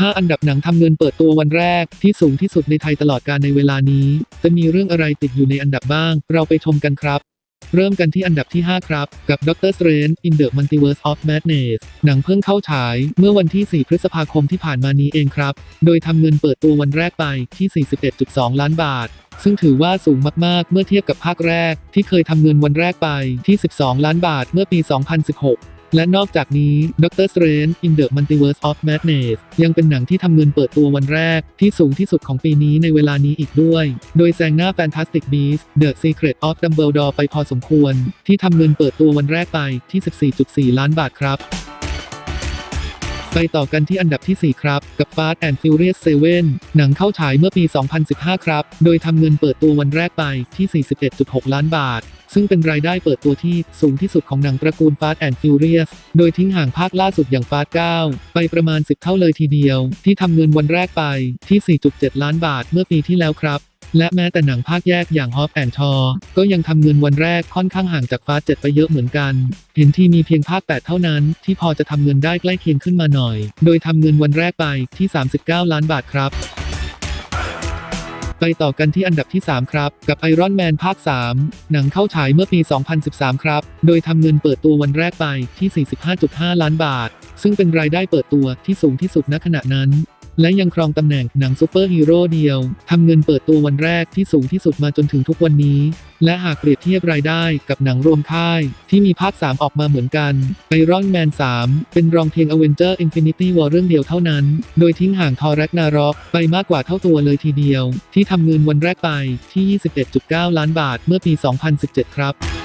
5 อันดับหนังทำเงินเปิดตัววันแรก ที่สูงที่สุดในไทยตลอดการในเวลานี้ จะมีเรื่องอะไรติดอยู่ในอันดับบ้าง เราไปชมกันครับ เริ่มกันที่อันดับที่ 5 ครับ กับ Doctor Strange in the Multiverse of Madness หนังเพิ่งเข้าฉาย เมื่อวันที่ 4 พฤษภาคมที่ผ่านมานี้เองครับ โดยทำเงินเปิดตัววันแรกไปที่ 41.2 ล้านบาทซึ่งถือว่าสูงมาก ๆ เมื่อเทียบกับภาคแรก ที่เคยทำเงินวันแรกไปที่ 12 ล้านบาทเมื่อปี 2016 และนอกจากนี้ด r Strange in the Multiverse of Madness ยังเป็นหนังที่ทำเงินเปิดตัววันแรก ที่สูงที่สุดของปีนี้ในเวลานี้อีกด้วย โดยแซงหน้า Fantastic Beasts The Secret of Dumbledore ไปพอสมควร ที่ทำเงินเปิดตัววันแรกไปที่ 14.4 ล้านบาทครับ ไปต่อกันที่อันดับที่ 4 ครับ กับ Fast and Furious 7 หนังเข้าฉายเมื่อปี 2015 ครับ โดยทำเงินเปิดตัววันแรกไปที่ 41.6 ล้านบาท ซึ่งเป็นรายได้เปิดตัวที่สูงที่สุดของหนังตระกูล Fast and Furious โดยทิ้งห่างภาคล่าสุดอย่าง Fast 9 ไปประมาณ 10 เท่าเลยทีเดียว ที่ทำเงินวันแรกไปที่ 4.7 ล้านบาทเมื่อปีที่แล้วครับ และแม้แต่หนังภาคแยกอย่าง Hop and Shaw ก็ยังทำเงินวันแรกค่อนข้างห่างจากฟาสเจ็ดไปเยอะเหมือนกัน เห็นที่มีเพียงภาค 8 เท่านั้น ที่พอจะทำเงินได้ใกล้เคียงขึ้นมาหน่อย โดยทำเงินวันแรกไปที่ 39 ล้านบาทครับไปต่อกันที่อันดับที่ 3 ครับ กับ Iron Man ภาค 3 หนังเข้าฉายเมื่อปี 2013 ครับ โดยทำเงินเปิดตัววันแรกไปที่ 45.5 ล้านบาท ซึ่งเป็นรายได้เปิดตัวที่สูงที่สุดณขณะนั้น และยังครองตำแหน่งหนังซูเปอร์ฮีโร่เดียวทำเงินเปิดตัววันแรกที่สูงที่สุดมาจนถึงทุกวันนี้ และหากเปรียบเทียบรายได้กับหนังรวมค่าย ที่มีภาค 3 ออกมาเหมือนกันไอรอนแมน 3 เป็นรองเพียง Avenger Infinity War เรื่องเดียวเท่านั้น โดยทิ้งห่างทอร์แรกนารอกไปมากกว่าเท่าตัวเลยทีเดียว ที่ทำเงินวันแรกไปที่ 21.9 ล้านบาทเมื่อปี 2017 ครับ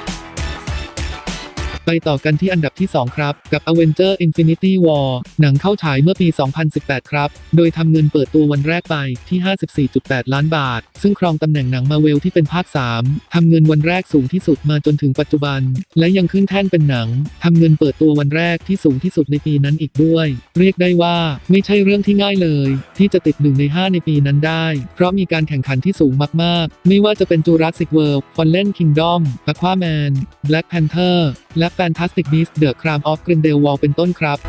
ไปต่อกันที่อันดับที่ 2 ครับ กับ Avenger Infinity War หนังเข้าฉายเมื่อปี 2018 ครับ โดยทำเงินเปิดตัววันแรกไปที่ 54.8 ล้านบาท ซึ่งครองตำแหน่งหนังมาเวลที่เป็นภาค 3 ทำเงินวันแรกสูงที่สุดมาจนถึงปัจจุบัน และยังขึ้นแท่นเป็นหนังทำเงินเปิดตัววันแรกที่สูงที่สุดในปีนั้นอีกด้วย เรียกได้ว่าไม่ใช่เรื่องที่ง่ายเลย ที่จะติดหนึ่งใน 5 ในปีนั้นได้ เพราะมีการแข่งขันที่สูงมาก ๆ ไม่ว่าจะเป็น Jurassic World Fallen Kingdom Aquaman Black Panther และ Fantastic Beasts The Crime of Grindelwald เป็นต้นครับ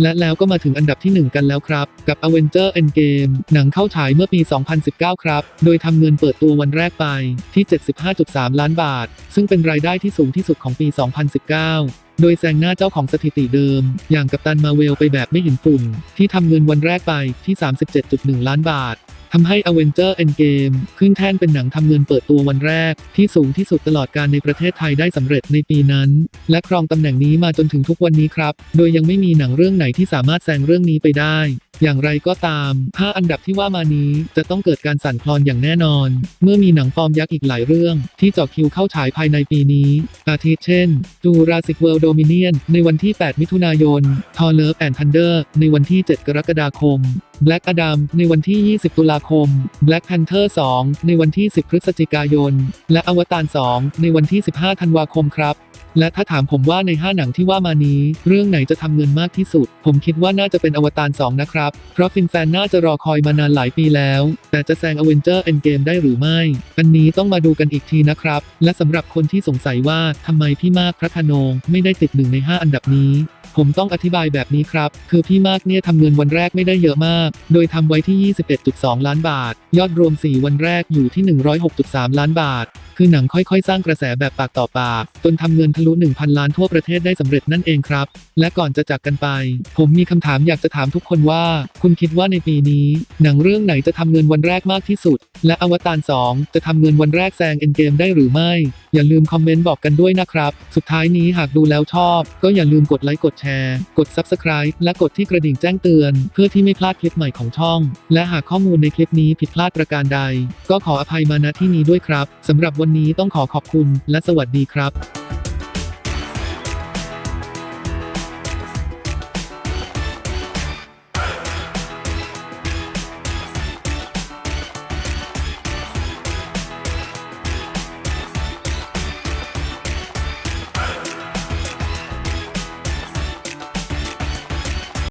และแล้วก็มาถึงอันดับที่ 1 กันแล้วครับ กับ Avenger Endgame หนังเข้าฉายเมื่อปี 2019 ครับ โดยทำเงินเปิดตัววันแรกไปที่ 75.3 ล้านบาท ซึ่งเป็นรายได้ที่สูงที่สุดของปี 2019โดยแซงหน้าเจ้าของสถิติเดิม อย่างกัปตันมาเวลไปแบบไม่เห็นฝุ่นที่ทำเงินวันแรกไปที่ 37.1 ล้านบาท ทำให้ Avenger Endgame ขึ้นแท่นเป็นหนังทำเงินเปิดตัววันแรก ที่สูงที่สุดตลอดการในประเทศไทยได้สำเร็จในปีนั้น และครองตำแหน่งนี้มาจนถึงทุกวันนี้ครับ โดยยังไม่มีหนังเรื่องไหนที่สามารถแซงเรื่องนี้ไปได้ อย่างไรก็ตาม 5 อันดับที่ว่ามานี้จะต้องเกิดการสั่นคลอนอย่างแน่นอน เมื่อมีหนังฟอร์มยักษ์อีกหลายเรื่อง ที่จาะคิวเข้าฉายภายในปีนี้ อาทิเช่น Jurassic World Dominion ในวันที่ 8 มิถุนายน Thor Love and Thunder ในวันที่ 7 กรกฎาคม Black Adam ในวันที่ 20 ตุลาคม Black Panther 2 ในวันที่ 10 พฤศจิกายน และอวตาร 2 ในวันที่ 15 ธันวาคมครับ และถ้าถามผมว่าใน 5 หนังที่ว่ามานี้ เรื่องไหนจะทำเงินมากที่สุด ผมคิดว่าน่าจะเป็นอวตาร 2 นะครับ เพราะฟินแฟนน่าจะรอคอยมานานหลายปีแล้ว แต่จะแซงอเวนเจอร์เอ็นเกมได้หรือไม่ อันนี้ต้องมาดูกันอีกทีนะครับ และสำหรับคนที่สงสัยว่าทำไมพี่มากพระธนงไม่ได้ติดหนึ่งใน 5 อันดับนี้ ผมต้องอธิบายแบบนี้ครับ คือพี่มากเนี่ยทำเงินวันแรกไม่ได้เยอะมาก โดยทำไว้ที่ 21.2 ล้านบาท ยอดรวม 4 วันแรกอยู่ที่ 106.3 ล้านบาท คือหนังค่อยๆ สร้างกระแสแบบปากต่อปากจนทำเงินทะลุ 1,000 ล้านทั่วประเทศได้สำเร็จนั่นเองครับ และก่อนจะจากกันไป ผมมีคำถามอยากจะถามทุกคนว่า คุณคิดว่าในปีนี้ หนังเรื่องไหนจะทำเงินวันแรกมากที่สุด และอวตาร 2 จะทำเงินวันแรกแซงเอ็นเกมได้หรือไม่ อย่าลืมคอมเมนต์บอกกันด้วยนะครับ สุดท้ายนี้หากดูแล้วชอบ ก็อย่าลืมกดไลค์กดแชร์ กด Subscribe และกดที่กระดิ่งแจ้งเตือน เพื่อที่ไม่พลาดคลิปใหม่ของช่อง และหากข้อมูลในคลิปนี้ผิดพลาดประการใด ก็ขออภัยมาณที่นี้ด้วยครับสำหรับวันนี้ต้องขอขอบคุณและสวัสดีครับ